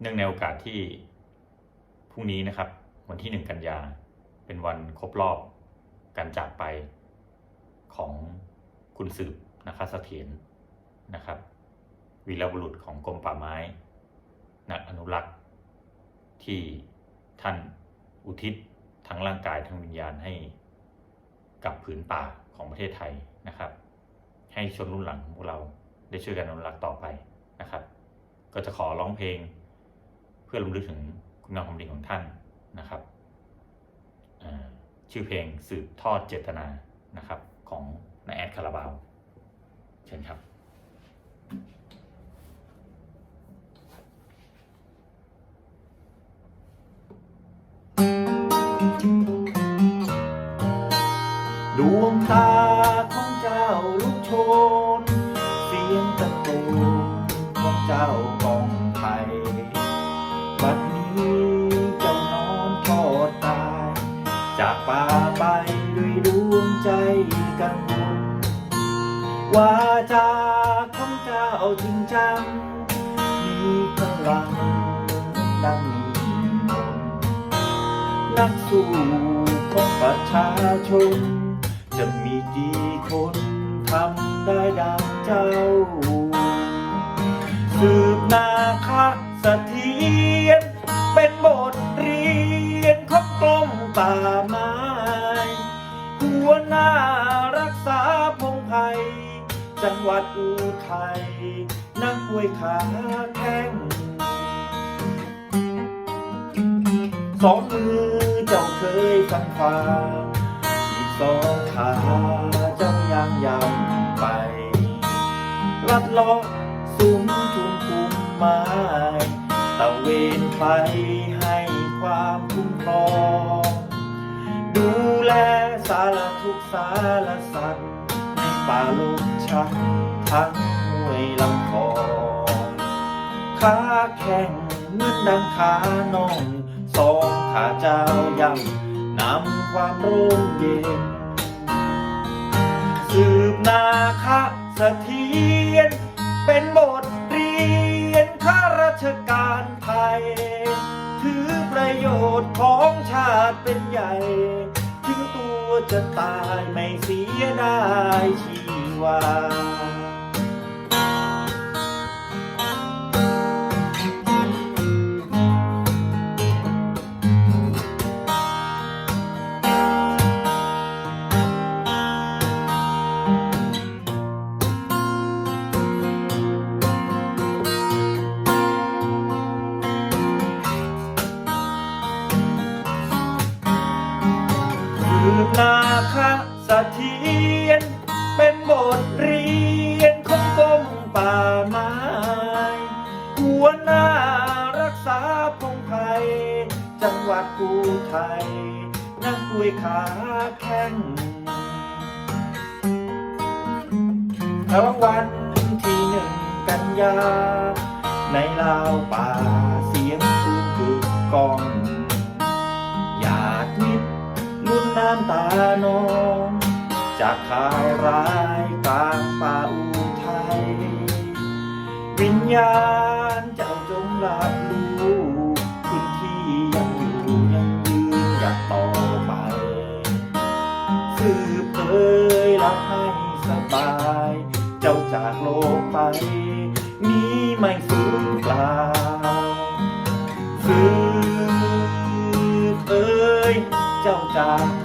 เนื่องในโอกาสที่พรุ่งนี้นะครับ วันที่หนึ่งกันยา เป็นวันครบรอบการจากไปของคุณสืบนะคะเสถียรนะครับ วีรบุรุษของกรมป่าไม้ นักอนุรักษ์ ที่ท่านอุทิศทั้งร่างกายทั้งวิญญาณให้กับผืนป่าของประเทศไทยนะครับ ให้ชนรุ่นหลังพวกเราได้ช่วยกันอนุรักษ์ต่อไปนะครับ ก็จะขอร้องเพลง พื่อรำลึกถึงคุณงามความดีของท่านนะครับชื่อเพลงสืบทอดเจตนานะครับ ของนายแอดคาราบาว เชิญครับดวงตาของเจ้าลุกโชน เสียงตะโกนของเจ้ากอง วาจาของเจ้าจริงจัง มีพลังดังมีนักสู้ของประชาชน จะมีกี่คนทำได้ดังเจ้า สืบนาคเสถียรเป็นบทเรียนของกรมป่าไม้หัวหน้า จังหวัดอุทัยนักมวยขาแข้งสองมือเจ้าเคยฟังฟ้าอีกสองขาเจ้ายังยำไปลัดเลาะซุ้มทุนคุมไม้ตะเวนไปให้ความคุ้มครอง ดูแลสารทุกสารสัตว์ ป่าลมชักทั้งห้วยลำคองขาแข็งเหมือนดังขาน้องสองขาเจ้ายังนำความร่มเย็น สืบนาคเสถียรเป็นบทเรียนข้าราชการไทย ถือประโยชน์ของชาติเป็นใหญ่ ตัวจะตายไม่เสียดายชีวา คเสถียรเป็นบทเรียนของกรมป่าไม้หัวหน้ารักษาพงไพ่จังหวัดกูไทย นักมวยขาแข้งรางวัลที่หนึ่งกันยา ในลาวป่าเสียงปืนกึกกอง อยากมิดลุ้นน้ำตานองากข่าวร้ายกลางป่าอุทัยวิญญาณเจ้าจงรับรู้คุณที่ยังอยู่ยังยืนอยากต่อไป สืบเอ่ยรับให้สบาย เจ้าจากโลกไป นี้ไม่สูญเปล่าสืบเอ่ยเจ้าจาก